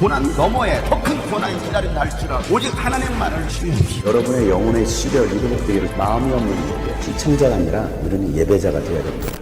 고난 너머에 더 큰 고난이 기다린다 할지라도 오직 하나님만을 신으십시오. 여러분의 영혼의 시력이 회복되기를 마음이 없는 시청자가 아니라 우리는 예배자가 되어야 됩니다.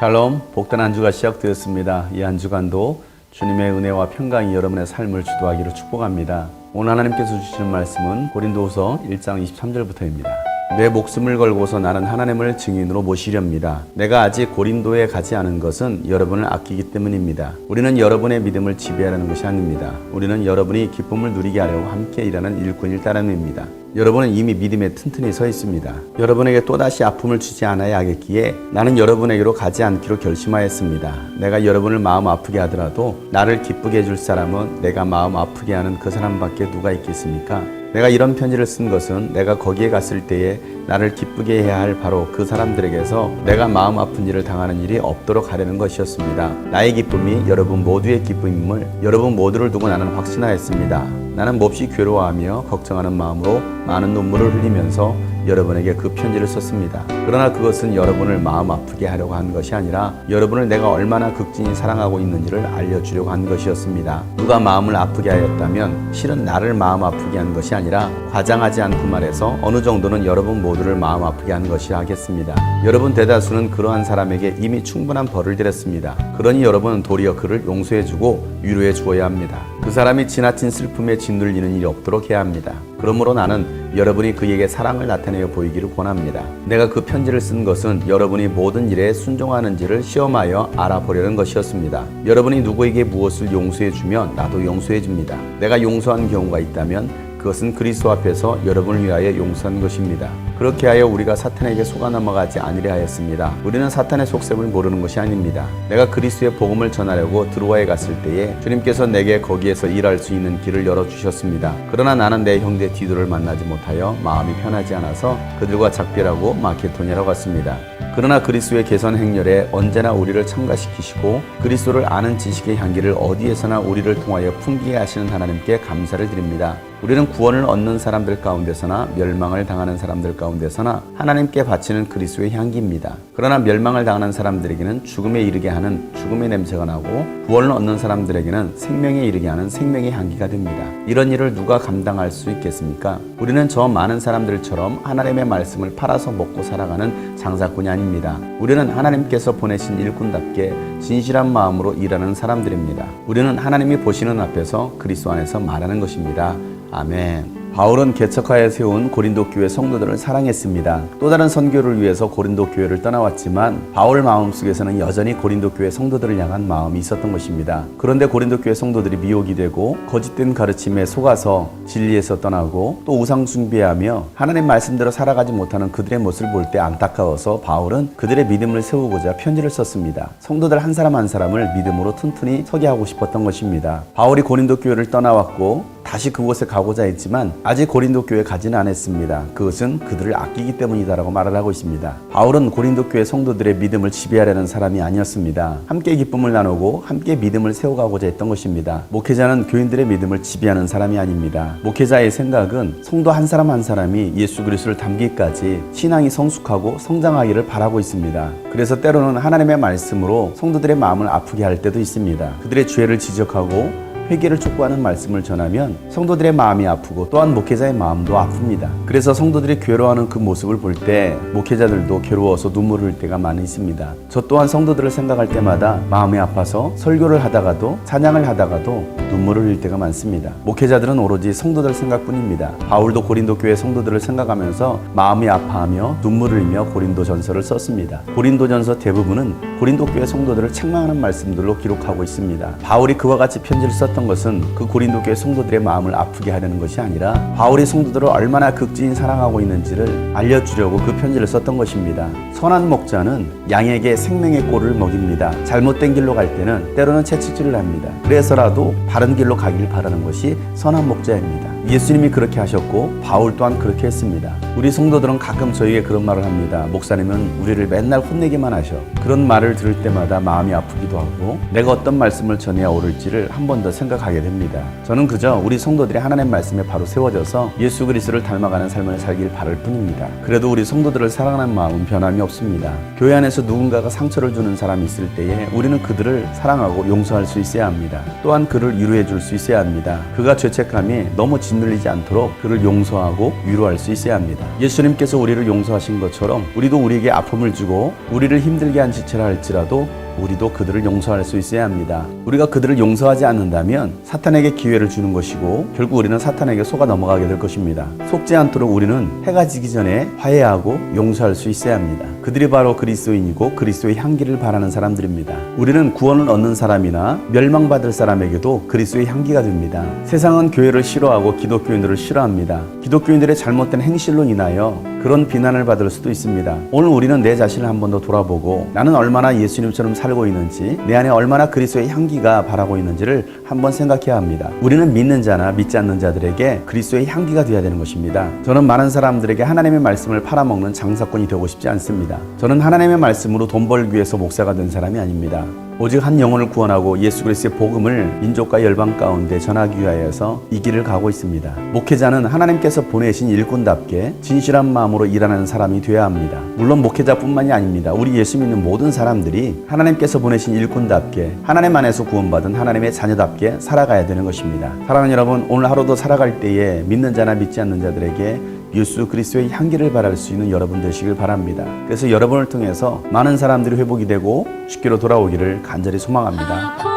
샬롬, 복된 한 주가 시작되었습니다. 이 한 주간도 주님의 은혜와 평강이 여러분의 삶을 주도하기를 축복합니다. 오늘 하나님께서 주시는 말씀은 고린도후서 1장 23절부터입니다. 내 목숨을 걸고서 나는 하나님을 증인으로 모시렵니다. 내가 아직 고린도에 가지 않은 것은 여러분을 아끼기 때문입니다. 우리는 여러분의 믿음을 지배하려는 것이 아닙니다. 우리는 여러분이 기쁨을 누리게 하려고 함께 일하는 일꾼일 따름입니다. 여러분은 이미 믿음에 튼튼히 서 있습니다. 여러분에게 또다시 아픔을 주지 않아야 하겠기에 나는 여러분에게로 가지 않기로 결심하였습니다. 내가 여러분을 마음 아프게 하더라도 나를 기쁘게 해줄 사람은 내가 마음 아프게 하는 그 사람밖에 누가 있겠습니까? 내가 이런 편지를 쓴 것은 내가 거기에 갔을 때에 나를 기쁘게 해야 할 바로 그 사람들에게서 내가 마음 아픈 일을 당하는 일이 없도록 하려는 것이었습니다. 나의 기쁨이 여러분 모두의 기쁨임을 여러분 모두를 두고 나는 확신하였습니다. 나는 몹시 괴로워하며 걱정하는 마음으로 많은 눈물을 흘리면서 여러분에게 그 편지를 썼습니다. 그러나 그것은 여러분을 마음 아프게 하려고 한 것이 아니라 여러분을 내가 얼마나 극진히 사랑하고 있는지를 알려주려고 한 것이었습니다. 누가 마음을 아프게 하였다면 실은 나를 마음 아프게 한 것이 아니라 과장하지 않고 말해서 어느 정도는 여러분 모두를 마음 아프게 한 것이 하겠습니다. 여러분 대다수는 그러한 사람에게 이미 충분한 벌을 드렸습니다. 그러니 여러분은 도리어 그를 용서해주고 위로해 주어야 합니다. 그 사람이 지나친 슬픔에 짓눌리는 일이 없도록 해야 합니다. 그러므로 나는 여러분이 그에게 사랑을 나타내어 보이기를 권합니다. 내가 그 편지를 쓴 것은 여러분이 모든 일에 순종하는지를 시험하여 알아보려는 것이었습니다. 여러분이 누구에게 무엇을 용서해 주면 나도 용서해 줍니다. 내가 용서한 경우가 있다면 그것은 그리스도 앞에서 여러분을 위하여 용서한 것입니다. 그렇게 하여 우리가 사탄에게 속아 넘어가지 아니려 하였습니다. 우리는 사탄의 속셈을 모르는 것이 아닙니다. 내가 그리스도의 복음을 전하려고 드로아에 갔을 때에 주님께서 내게 거기에서 일할 수 있는 길을 열어 주셨습니다. 그러나 나는 내 형제 디도를 만나지 못하여 마음이 편하지 않아서 그들과 작별하고 마케도니아로 갔습니다. 그러나 그리스도의 개선 행렬에 언제나 우리를 참가시키시고 그리스도를 아는 지식의 향기를 어디에서나 우리를 통하여 풍기게 하시는 하나님께 감사를 드립니다. 우리는 구원을 얻는 사람들 가운데서나 멸망을 당하는 사람들 가운데서나 하나님께 바치는 그리스도의 향기입니다. 그러나 멸망을 당하는 사람들에게는 죽음에 이르게 하는 죽음의 냄새가 나고 구원을 얻는 사람들에게는 생명에 이르게 하는 생명의 향기가 됩니다. 이런 일을 누가 감당할 수 있겠습니까? 우리는 저 많은 사람들처럼 하나님의 말씀을 팔아서 먹고 살아가는 장사꾼이 아닙니다. 우리는 하나님께서 보내신 일꾼답게 진실한 마음으로 일하는 사람들입니다. 우리는 하나님이 보시는 앞에서 그리스도 안에서 말하는 것입니다. 아멘. 바울은 개척하에 세운 고린도 교회 성도들을 사랑했습니다. 또 다른 선교를 위해서 고린도 교회를 떠나왔지만 바울 마음속에서는 여전히 고린도 교회 성도들을 향한 마음이 있었던 것입니다. 그런데 고린도 교회 성도들이 미혹이 되고 거짓된 가르침에 속아서 진리에서 떠나고 또 우상 숭배하며 하나님 말씀대로 살아가지 못하는 그들의 모습을 볼 때 안타까워서 바울은 그들의 믿음을 세우고자 편지를 썼습니다. 성도들 한 사람 한 사람을 믿음으로 튼튼히 서게 하고 싶었던 것입니다. 바울이 고린도 교회를 떠나왔고 다시 그곳에 가고자 했지만 아직 고린도 교회 가지는 않았습니다. 그것은 그들을 아끼기 때문이다라고 말을 하고 있습니다. 바울은 고린도 교회 성도들의 믿음을 지배하려는 사람이 아니었습니다. 함께 기쁨을 나누고 함께 믿음을 세워가고자 했던 것입니다. 목회자는 교인들의 믿음을 지배하는 사람이 아닙니다. 목회자의 생각은 성도 한 사람 한 사람이 예수 그리스도를 닮기까지 신앙이 성숙하고 성장하기를 바라고 있습니다. 그래서 때로는 하나님의 말씀으로 성도들의 마음을 아프게 할 때도 있습니다. 그들의 죄를 지적하고 회개를 촉구하는 말씀을 전하면 성도들의 마음이 아프고 또한 목회자의 마음도 아픕니다. 그래서 성도들이 괴로워하는 그 모습을 볼 때 목회자들도 괴로워서 눈물을 흘릴 때가 많이 있습니다. 저 또한 성도들을 생각할 때마다 마음이 아파서 설교를 하다가도 찬양을 하다가도 눈물을 흘릴 때가 많습니다. 목회자들은 오로지 성도들 생각뿐입니다. 바울도 고린도 교회 성도들을 생각하면서 마음이 아파하며 눈물을 흘리며 고린도 전서를 썼습니다. 고린도 전서 대부분은 고린도 교회 성도들을 책망하는 말씀들로 기록하고 있습니다. 바울이 그와 같이 편지를 썼던 것은 그 고린도 교회 성도들의 마음을 아프게 하려는 것이 아니라 바울이 성도들을 얼마나 극진히 사랑하고 있는지를 알려주려고 그 편지를 썼던 것입니다. 선한 목자는 양에게 생명의 꼴을 먹입니다. 잘못된 길로 갈 때는 때로는 채찍질을 합니다. 그래서라도 바른 길로 가길 바라는 것이 선한 목자입니다. 예수님이 그렇게 하셨고 바울 또한 그렇게 했습니다. 우리 성도들은 가끔 저에게 그런 말을 합니다. 목사님은 우리를 맨날 혼내기만 하셔. 그런 말을 들을 때마다 마음이 아프기도 하고 내가 어떤 말씀을 전해야 옳을지를 한 번 더 생각 하게 됩니다. 저는 그저 우리 성도들이 하나님 말씀에 바로 세워져서 예수 그리스도를 닮아가는 삶을 살길 바랄 뿐입니다. 그래도 우리 성도들을 사랑하는 마음은 변함이 없습니다. 교회 안에서 누군가가 상처를 주는 사람이 있을 때에 우리는 그들을 사랑하고 용서할 수 있어야 합니다. 또한 그를 위로해 줄 수 있어야 합니다. 그가 죄책감이 너무 짓눌리지 않도록 그를 용서하고 위로할 수 있어야 합니다. 예수님께서 우리를 용서하신 것처럼 우리도 우리에게 아픔을 주고 우리를 힘들게 한 짓을 할지라도 우리도 그들을 용서할 수 있어야 합니다. 우리가 그들을 용서하지 않는다면 사탄에게 기회를 주는 것이고 결국 우리는 사탄에게 속아 넘어가게 될 것입니다. 속지 않도록 우리는 해가 지기 전에 화해하고 용서할 수 있어야 합니다. 그들이 바로 그리스도인이고 그리스도의 향기를 바라는 사람들입니다. 우리는 구원을 얻는 사람이나 멸망받을 사람에게도 그리스도의 향기가 됩니다. 세상은 교회를 싫어하고 기독교인들을 싫어합니다. 기독교인들의 잘못된 행실로 인하여 그런 비난을 받을 수도 있습니다. 오늘 우리는 내 자신을 한 번 더 돌아보고 나는 얼마나 예수님처럼 살고 있는지 내 안에 얼마나 그리스도의 향기가 바라고 있는지를 한번 생각해야 합니다. 우리는 믿는 자나 믿지 않는 자들에게 그리스도의 향기가 되어야 되는 것입니다. 저는 많은 사람들에게 하나님의 말씀을 팔아먹는 장사꾼이 되고 싶지 않습니다. 저는 하나님의 말씀으로 돈 벌기 위해서 목사가 된 사람이 아닙니다. 오직 한 영혼을 구원하고 예수 그리스도의 복음을 민족과 열방 가운데 전하기 위하여서 이 길을 가고 있습니다. 목회자는 하나님께서 보내신 일꾼답게 진실한 마음으로 일하는 사람이 되어야 합니다. 물론 목회자뿐만이 아닙니다. 우리 예수 믿는 모든 사람들이 하나님께서 보내신 일꾼답게 하나님 안에서 구원받은 하나님의 자녀답게 살아가야 되는 것입니다. 사랑하는 여러분, 오늘 하루도 살아갈 때에 믿는 자나 믿지 않는 자들에게 예수 그리스도의 향기를 바랄 수 있는 여러분 되시길 바랍니다. 그래서 여러분을 통해서 많은 사람들이 회복이 되고 쉽게로 돌아오기를 간절히 소망합니다.